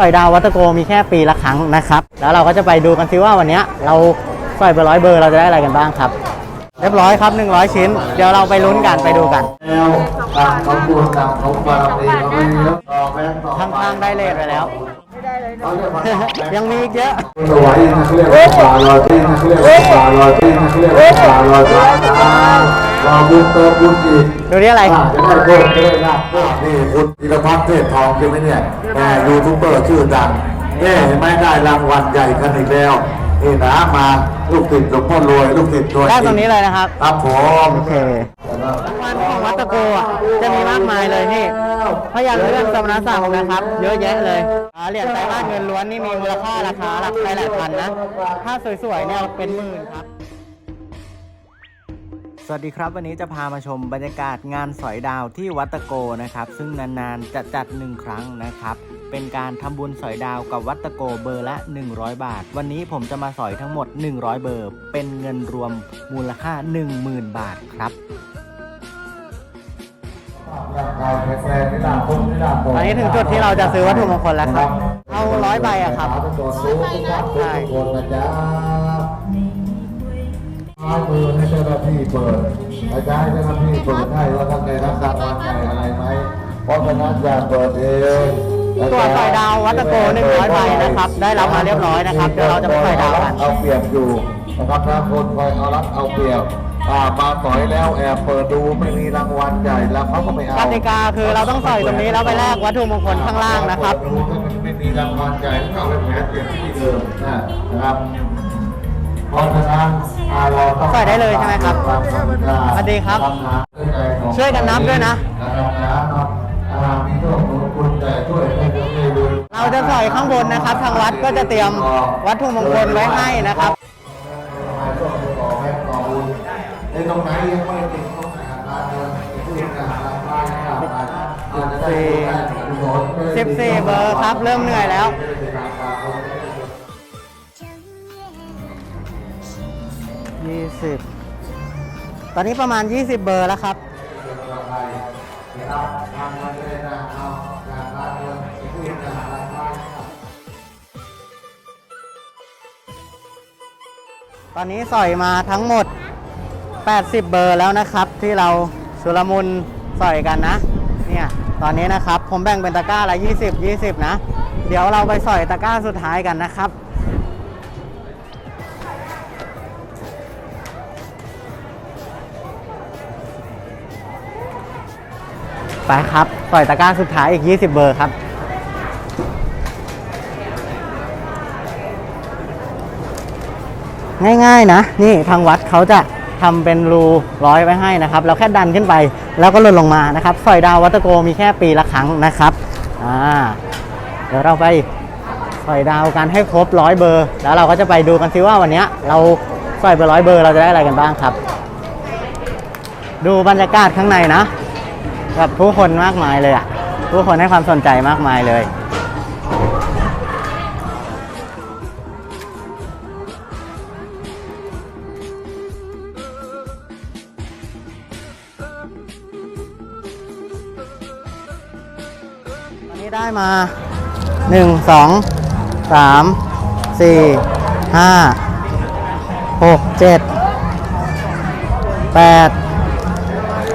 สอยดาววัตโกมีแค่ปีละครั้งนะครับ แล้วเราก็จะไปดูกันซิว่าวันนี้เราสอยไปร้อยเบอร์เราจะได้อะไรกันบ้างครับ เรียบร้อยครับ 100 ชิ้น เดี๋ยวเราไปลุ้นกันไปดูกันแล้วตามเขาบุญตามเขาบารมีเขาไม่เยอะต่อแบงต่อข้างๆได้เลทไปแล้ว ยังมีอีกเยอะถวายนะเขาเรียกว่าป่าลอยที่นะเขาเรียกว่าป่าลอยที่นะเขาเรียกว่าป่าลอยพ ระนะรอบุญเติมบุญอีกดูนี่อะไรจะได้โชคจะได้ลาภนี่คุณธีรพัฒน์เทพทองใช่ไหมเนี่ยแม่ยูทูบเบอร์ชื่อดังเนี่ยเห็นไหมได้รางวัลใหญ่กันอีกแล้วนี่นะมาลูกติดหลวงพ่อรวยลูกติดตัวได้ตรงนี้เลยนะครับ ครับผมโอเค รางวัลของวัดตะโกอะจะมีมากมายเลยนี่พยานเรื่องสมณศักดิ์นะครับ เยอะแยะเลยอ่าเหรียญไตรมาสเงินล้วนนี่มีมูลค่าราคาหลักหลายหลายพันนะ ถ้าสวยๆเนี่ยเป็นหมื่นครับส วัสดีครับ วันนี้จะพามาชมบรรยากาศงานสอยดาวที่วัดตะโกนะครับ ซึ่งนานๆจะจัดหนึ่งครั้งนะครับ เป็นการทำบุญสอยดาวกับวัดตะโกเบอร์ละ 100 บาท วันนี้ผมจะมาสอยทั้งหมด 100 เบอร์ เป็นเงินรวมมูลค่า 10,000 บาทครับตอนนี้ถึงจุดที่เราจะซื้อวัตถุมงคลแล้วครับ เอาร้อยใบอะครับใช่ คนนะจ๊ะเอามือให้เจ้าหน้าที่เปิดอาจารย์ให้เจ้าหน้าที่เปิดให้ว่าท่านได้รับรางวัลใหญ่อะไรไหมเพราะฉะนั้นอย่าเปิดเองตัวสอยดาววัตะโก100ใบนะครับ ได้รับมาเรียบร้อยนะครับเดี๋ยวเราจะไปสอยดาวกันเอาเปรียบอยู่นะครับถ้าคนคอยเอารัดเอาเปรียบอ่ามาต่อยแล้วแอบเปิดดูไม่มีรางวัลใหญ่แล้วเขาก็ไม่เอากติกาคือเราต้องสอยตรงนี้แล้วไปแลกวัตถุมงคลข้างล่างนะครับดูถ้ามันไม่มีรางวัลใหญ่ก็เอาไปแผลเปลี่ยนที่เดิมนะครับ เพราะฉะนั้นอ่าเราต้องใส่ได้เลยใช่ไหมครับตามกติกาสวัสดีครับทำงานด้วยใจของช่วยกันนับด้วยนะนะครับนะครับอ่ามีโชคมีคุณแต่ช่วยให้ทุกท่านดูเราจะสอยข้างบนนะครับ ทางวัดก็จะเตรียมวัตถุมงคลไว้ให้นะครับในตรงไหนยังไม่ติดตรงไหนอาการเดินที่การบ้านนะครับอาจจะได้กุศล14เบอร์ครับ เริ่มเหนื่อยแล้ว 20 ตอนนี้ประมาณ 20 เบอร์แล้วครับตอนนี้สอยมาทั้งหมด 80 เบอร์แล้วนะครับ ที่เราชุลมุนสอยกันนะ เนี่ย ตอนนี้นะครับ ผมแบ่งเป็นตะกร้าละ 20 20 นะ เดี๋ยวเราไปสอยตะกร้าสุดท้ายกันนะครับ ไปครับสอยตะกร้าสุดท้ายอีก 20 เบอร์ครับ ง่ายๆนะ นี่ทางวัดเขาจะทำเป็นรูร้อยไว้ให้นะครับ เราแค่ดันขึ้นไปแล้วก็หล่นลงมานะครับสอยดาววัตโกมีแค่ปีละครั้งนะครับอ่าเดี๋ยวเราไปสอยดาวกันให้ครบร้อยเบอร์ แล้วเราก็จะไปดูกันซิว่าวันนี้เราสอยไปร้อยเบอร์เราจะได้อะไรกันบ้างครับ ดูบรรยากาศข้างในนะ แบบผู้คนมากมายเลยอะ ผู้คนให้ความสนใจมากมายเลยตอนนี้ได้มา 1 2 3 4 5 6 7 8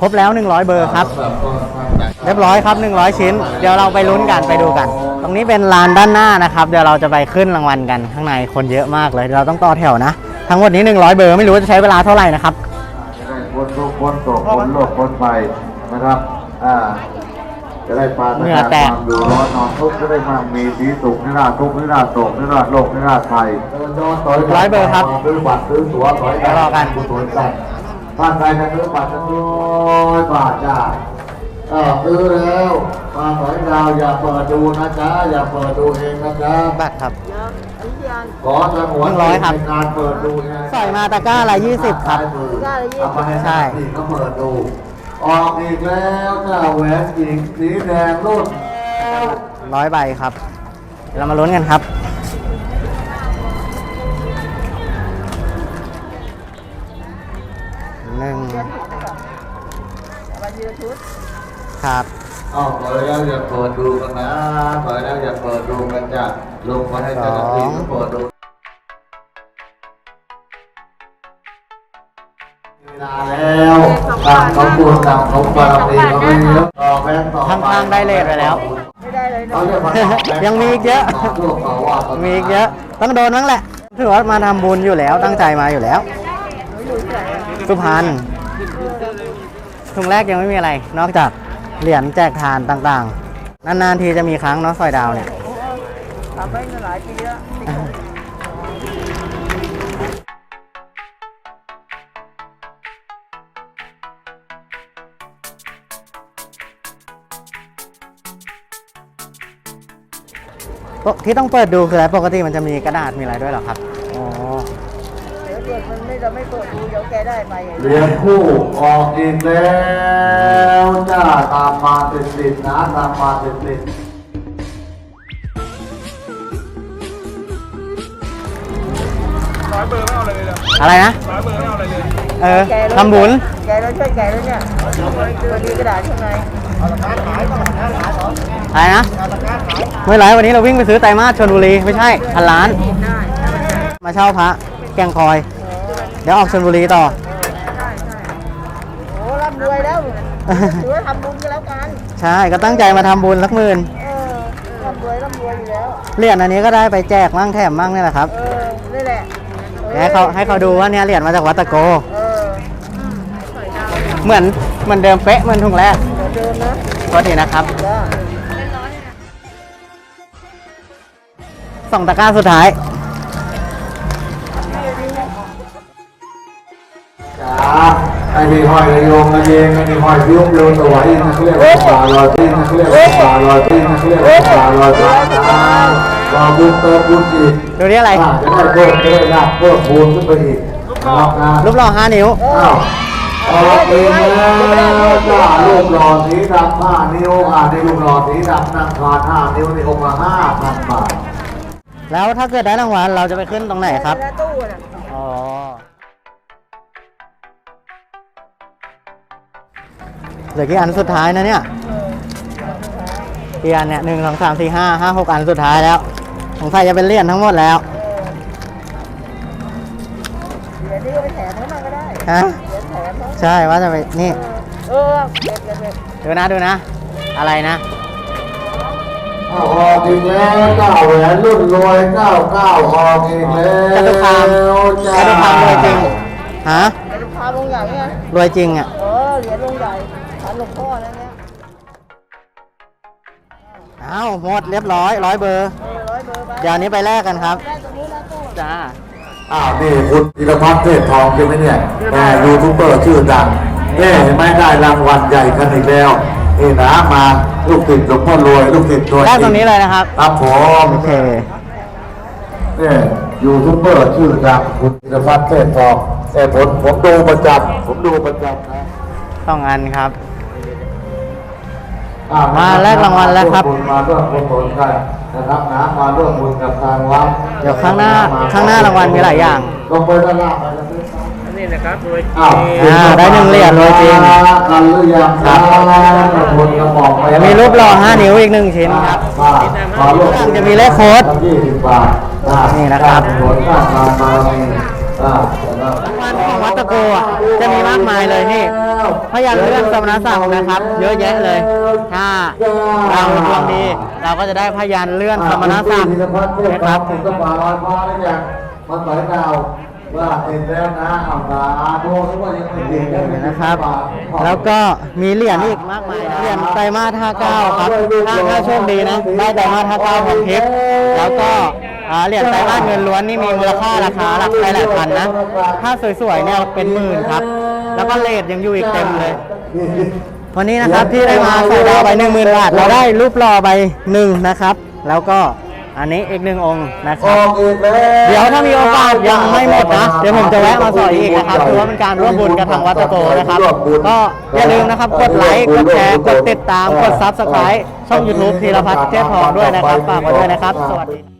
ครบแล้ว 100 เบอร์ครับ เรียบร้อยครับ 100 ชิ้น เดี๋ยวเราไปลุ้นกันไปดูกัน ตรงนี้เป็นลานด้านหน้านะครับ เดี๋ยวเราจะไปขึ้นรางวัลกันข้างในคนเยอะมากเลยเดี๋ยวเราต้องต่อแถวนะ ทั้งหมดนี้ 100 เบอร์ไม่รู้ว่าจะใช้เวลาเท่าไหร่นะครับจะได้พ้นทุกข์พ้นโศกพ้นโรคพ้นภัยนะครับอ่าจะได้ปราศเหงื่อจากแตควากมอยู่ร้อนนอนทุกข์จะได้มามีสีสุขนิราชทุกข์นิราชโศกนิราชโลกนิราชภัยร้อยเบอร์ครับซื้อบัตรซื้อตั๋วถอยเดี๋ยวรอกันกุศลกัน ท่านใดจะซื้อบัตรจะซื้อร้อยบาทจ้าเออซื้อแล้ว มาถอยดาวอย่าเปิดดูนะจ๊ะ อย่าเปิดดูเองนะจ๊ะบัตรครับขอสงวนหนึ่งร้อยครับ ในการเปิดดูนะใส่มาตะกร้าละ20ครับตะกร้าละยี่สิบ เอามาให้ใช่นี่ก็เปิดดู ออกอีกแล้วจ้าแหวนหญิงสีแดงรุ่น ร้อยใบครับเดี๋ยวเรามาลุ้นกันครับ ครับเอาเปิดแล้วอย่าเปิดดูกันนะเปิดแล้วอย่าเปิดดูกันจ้ะลงมาให้เจ้าหน้าที่เขาเปิดดูเวลาแล้วตามเขาบุญตามเขาบารมีเขาไม่เยอะต่อแม่ต่อไปข้างๆได้เลขไปแล้วเขาเรียกว่ายังมีอีกเยอะ ลูกเขาว่ากันมีอีกเยอะ ต้องโดนบ้างแหละ ถือว่ามาทำบุญอยู่แล้ว ตั้งใจมาอยู่แล้วสุพรรณ ถุงแรกยังไม่มีอะไร นอกจากเหรียญแจกทานต่างๆ นานๆทีจะมีครั้งเนาะซอยดาวเนี่ยทำไปมาหลายปีแล้วที่ต้องเปิดดูคืออะไรปกติมันจะมีกระดาษมีอะไรด้วยหรอครับ อ๋อ ดี๋ยวเกิดมันไม่เราไม่เปิดดูเดี๋ยวแกได้ไปอย่างเรียนคู่ออกอีกแล้วจ้าตามมาติดติดๆนะตามมาติดติดร้อยเบอร์ไม่เอาอะไรเลยเหรออะไรนะ ร้อยเบอร์ไม่เอาอะไรเลยเออแกแล้วทำบุญ แกแล้วช่วยแกแล้วเนี่ยตัวดีกระดาษข้างในอะไรนะ ไม่ไรวันนี้เราวิ่งไปซื้อไตรมาสชนบุรี ไม่ใช่พันล้าน ได้ มาเช่าพระ แกงคอยเดี๋ยวออกชนบุรีต่อใช่ใช่โอ้ร่ำรวยแล้วถือว่าทำบุญกันแล้วกัน ใช่ก็ตั้งใจมาทำบุญสักหมื่นเออร่ำรวยร่ำรวยอยู่แล้ว เหรียญอันนี้ก็ได้ไปแจกมั่งแถมมั่งนี่แหละครับเออนี่แหละให้เขาให้เขาดูว่าเนี่ยเหรียญมาจากวัดตะโก เออเหมือนเหมือนเดิมเป๊ะเหมือนถุงแรกเหมือนเดิมนะโทษทีนะครับจ้า สองตะกร้าสุดท้าย ไอ้นี่ห้อยระยงระเยงไอ้นี่ห้อยยุ่งโยนสวยนะเขาเรียกว่าป่าลอยที่นะเขาเรียกว่าป่าลอยที่นะเขาเรียกว่าป่าลอยฟ้านะรอบุญเติมบุญอีกดูนี่อะไรจะได้เพิ่มจะได้ลาบเพิ่มบุญขึ้นไปอีกรูปหล่อห้านิ้วอ้าวออกเองแล้วจ้าลูกหล่อสีดำห้านิ้วอ่าในลูกหล่อสีดำนั่งคาห้านิ้วในองค์ละห้าพันบาทแล้วถ้าเกิดได้รางวัลเราจะไปขึ้นตรงไหนครับตู้น่ะอ๋อ เหลือกี่อันสุดท้ายนะเนี่ยกี่อันเนี่ยหนึ่งสองสามสี่ห้าห้าหกอันสุดท้ายแล้วสงสัยจะเป็นเหรียญทั้งหมดแล้วเดี๋ยวนี้ก็ไปแถมเขามาก็ได้ฮะเดี๋ยวแถมเขาใช่ว่าจะไปนี่ เออเด็ดเด็ดเด็ดดูนะดูนะ อะไรนะอ้าวออกอีกแล้วเก้าแหวนรุ่นรวยเก้าเก้าออกอีกแล้วจตุคาม จ้าจตุคามรวยจริงฮะเดี๋ยวลูกค้าลงใหญ่ไงรวยจริงอะ อ้าวหมดเรียบร้อยร้อยเบอร์เออร้อยเบอร์ไปเดี๋ยวอันนี้ไปแลกกันครับได้ตรงนี้นะตู้จ้าอ้าวนี่คุณธีรพัฒน์เทพทองใช่ไหมเนี่ยแหมยูทูบเบอร์ชื่อดังนี่เห็นไหมได้รางวัลใหญ่กันอีกแล้วนี่นะมาลูกติดหลวงพ่อรวยลูกติดรวยแลกตรงนี้เลยนะครับครับผมโอเคนี่ยูทูบเบอร์ชื่อดังคุณธีรพัฒน์เทพทองแต่ผมผมดูประจำผมดูประจำนะต้องอันครับอ่ มาแลกรางวัลแล้วครับวมมาร่วมบุญผลกันนะครับนะมาร่วมบุญกับทางวัดเดี๋ยวข้างหน้าข้างหน้ารางวัลมีหลายอย่างลงไปด้านล่างไปนะนี่นะครับรวยอ้าวอ่าได้หนึ่งเหรียญรวยจริงกันหรือยังครับคนกระบอกไปเดี๋ยวมีรูปหล่อ5นิ้วอีกหนึ่งชิ้นครับมามาร่วมจะมีเลขโค้ดยี่สิบบาทนี่นะครับผลข้างมามามีอ่ารางวัลของวัดตะโกอะจะมีมากมายเลยนี่ พยานเลื่อนสมณศักดิ์นะครับ เยอะแยะเลย ถ้าเราดวงดี เราก็จะได้พยานเลื่อนสมณศักดิ์ธีรพัฒน์เทพนะคครัรับบผมก็มาลอยฟ้าแล้วยังมาต่อยดาวว่าติดแล้วนะเอาตาโทรหรือว่ายังไม่ติดยังไม่ติดนะครับ แล้วก็มีเหรียญอีกมากมายนะเหรียญไตรมาส59ครับถ้าถ้าโชคดีนะได้ไตรมาส59ของทิพย์แล้วก็อ่าเหรียญไตรมาสเงินล้วนนี่มีมูลค่าราคาหลักไปหลายพันนะ ถ้าสวยๆเนี่ยเป็นหมื่นครับแล้ว ก็เลทยังอยู่อีกเต็มเลย วันนี้นะครับที่ได้มาใส่ดาวไปหนึ่งหมื่นบาทเราได้รูปหล่อไปหนึ่งนะครับ แล้วก็อันนี้อีกหนึ่งองค์นะคอรับอกอีกแล้วเดี๋ยวถ้ามีโอกาสยังไม่หมดนะ เดี๋ยวผมจะแวะมาสอยอีกนะครับถือว่าเป็นการร่วมบุญกับทางวัดตะโกนะครับ ก็อย่าลืมนะครับกดไลค์ กดแชร์ กดติดตาม กดซับสไครต์ช่อง YouTube ธีรพัฒน์เทพทองด้วยนะครับ ฝากไว้ด้วยนะครับ สวัสดี